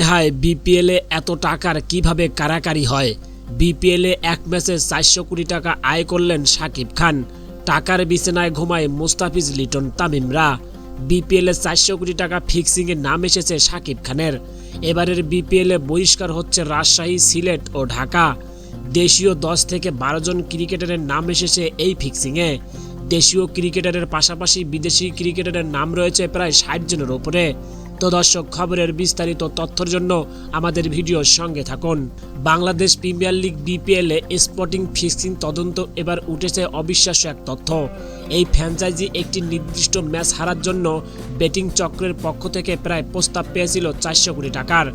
হায় হায় বিপিএলে এত টাকার কীভাবে কারাকারি হয়? বিপিএলে এক ম্যাচে চারশো কোটি টাকা আয় করলেন সাকিব খান। টাকার বিছানায় ঘুমায় মুস্তাফিজ লিটন তামিমরা। বিপিএলে চারশো কোটি টাকা ফিক্সিংয়ে নাম এসেছে সাকিব খানের। এবারের বিপিএলে বহিষ্কার হচ্ছে রাজশাহী, সিলেট ও ঢাকা। দেশীয় দশ থেকে বারো জন ক্রিকেটারের নাম এসেছে এই ফিক্সিংয়ে। দেশীয় ক্রিকেটারের পাশাপাশি বিদেশি ক্রিকেটারের নাম রয়েছে প্রায় ষাট জনের ওপরে তো দর্শক, খবরের বিস্তারিত তথ্যের জন্য আমাদের ভিডিওর সঙ্গে থাকুন। বাংলাদেশ প্রিমিয়ার লিগ বিপিএলে স্পটিং ফিক্সিং তদন্ত এবার উঠেছে অবিশ্বাস্য এক তথ্য। এই ফ্র্যাঞ্চাইজি একটি নির্দিষ্ট ম্যাচ হারার জন্য ব্যাটিং চক্রের পক্ষ থেকে প্রায় প্রস্তাব পেয়েছিল চারশো কোটি টাকার।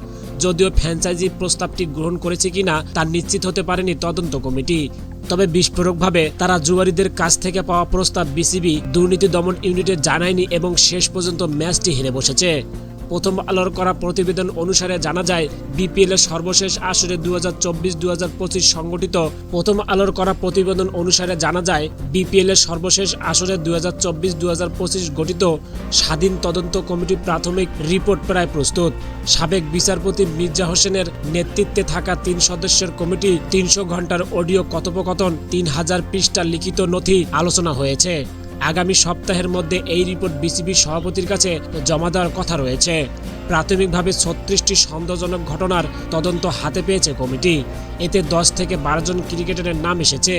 যদিও ফ্র্যাঞ্চাইজি প্রস্তাবটি গ্রহণ করেছে কিনা তা নিশ্চিত হতে পারেনি তদন্ত কমিটি। তবে বিস্ফোরকভাবে তারা জুয়ারিদের কাছ থেকে পাওয়া প্রস্তাব বিসিবি দুর্নীতি দমন ইউনিটে জানায়নি এবং শেষ পর্যন্ত ম্যাচটি হেরে বসেছে। প্রথম আলোর করা প্রতিবেদন অনুসারে জানা যায়, বিপিএল এর সর্বশেষ আসরে দু হাজার চব্বিশ দু হাজার পঁচিশ সংগঠিত প্রথম আলোর করা প্রতিবেদন অনুসারে জানা যায়, বিপিএল এর সর্বশেষ আসরে দু হাজার চব্বিশ দু হাজার গঠিত স্বাধীন তদন্ত কমিটির প্রাথমিক রিপোর্ট প্রায় প্রস্তুত। সাবেক বিচারপতি মির্জা হোসেনের নেতৃত্বে থাকা তিন সদস্যের কমিটি তিনশো ঘণ্টার অডিও কথোপকথন, তিন হাজার পৃষ্ঠা লিখিত নথি আলোচনা হয়েছে। আগামী সপ্তাহের মধ্যে এই রিপোর্ট বিসিবির সভাপতির কাছে জমা দেওয়ার কথা রয়েছে। প্রাথমিকভাবে ছত্রিশটি সন্দেহজনক ঘটনার তদন্ত হাতে পেয়েছে কমিটি। এতে দশ থেকে বারো জন ক্রিকেটারের নাম এসেছে,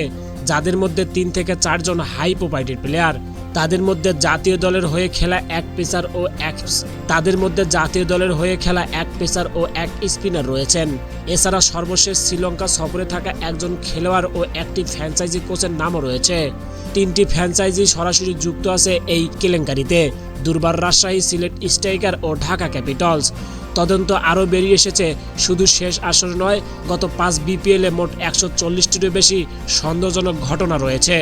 যাদের মধ্যে তিন থেকে চারজন হাই প্রোপাইটির প্লেয়ার। তাদের মধ্যে জাতীয় দলের হয়ে খেলা এক পেসার ও এক তাদের মধ্যে জাতীয় দলের হয়ে খেলা এক পেসার ও এক স্পিনার রয়েছেন। এছাড়া সর্বশেষ শ্রীলঙ্কা সফরে থাকা একজন খেলোয়াড় ও একটি ফ্র্যাঞ্চাইজি কোচের নামও রয়েছে। তিনটি ফ্র্যাঞ্চাইজি সরাসরি যুক্ত আছে এই কেলেঙ্কারিতে। দুর্বার রাজশাহী সিলেট স্ট্রাইকার ও ঢাকা ক্যাপিটালস। তদন্ত আরও বেরিয়ে এসেছে, শুধু শেষ আসর নয়, গত পাঁচ বিপিএলে মোট একশো চল্লিশটিরও বেশি সন্দেহজনক ঘটনা রয়েছে।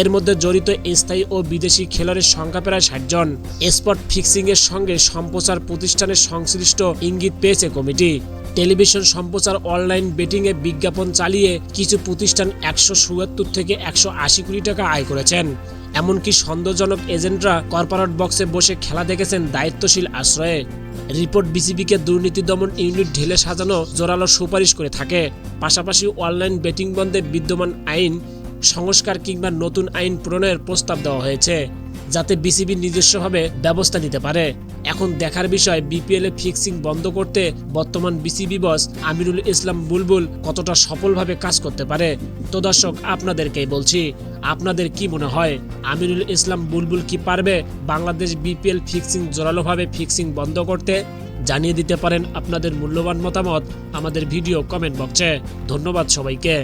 এর মধ্যে জড়িত স্থায়ী ও বিদেশি খেলোয়াড়ের সংখ্যা প্রায় ষাট জন। স্পট ফিক্সিংয়ের সঙ্গে সম্প্রচার প্রতিষ্ঠানের সংশ্লিষ্ট ইঙ্গিত পেয়েছে কমিটি। টেলিভিশন সম্প্রচার অনলাইন বেটিংয়ে বিজ্ঞাপন চালিয়ে কিছু প্রতিষ্ঠান একশো চুয়াত্তর থেকে একশো আশি কোটি টাকা আয় করেছেন। এমনকি সন্দেহজনক এজেন্টরা কর্পোরেট বক্সে বসে খেলা দেখেছেন দায়িত্বশীল আশ্রয়ে। রিপোর্ট বিসিবিকে দুর্নীতি দমন ইউনিট ঢেলে সাজানো জোরালো সুপারিশ করে থাকে। পাশাপাশি অনলাইন বেটিং বন্ধে বিদ্যমান আইন সংস্কার কিংবা নতুন আইন প্রণয়নের প্রস্তাব দেওয়া হয়েছে, যাতে বিসিবি নিজস্বভাবে ব্যবস্থা নিতে পারে। এখন দেখার বিষয়, বিপিএল এ ফিক্সিং বন্ধ করতে বর্তমান বিসিবি বস আমিরুল ইসলাম বুলবুল কতটা সফলভাবে কাজ করতে পারে? তো দর্শক, আপনাদেরকেই বলছি, আপনাদের কি মনে হয়? আমিরুল ইসলাম বুলবুল কি পারবে বাংলাদেশ বিপিএল ফিক্সিং জোরালোভাবে ফিক্সিং বন্ধ করতে? জানিয়ে দিতে পারেন আপনাদের মূল্যবান মতামত আমাদের ভিডিও কমেন্ট বক্সে। ধন্যবাদ সবাইকে।